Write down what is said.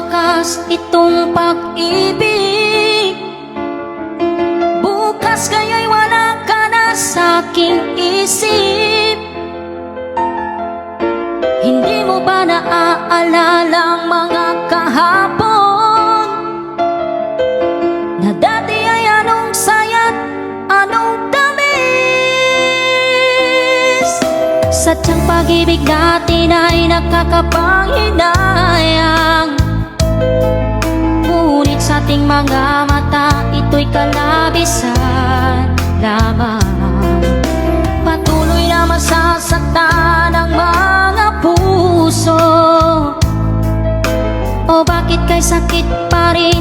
wakas itong pag-ibig. Bukas kaya'y wala ka na sa aking isip. Hindi mo ba naaalala ang mga kahapon? Na dati ay anong saya't anong tamis? Sadyang pag-ibig natin ay nakakapanghinayang ating mga mata ito'y kalabisan lamang. Patuloy na masasaktan ang mga puso. O bakit kay sakit pa rin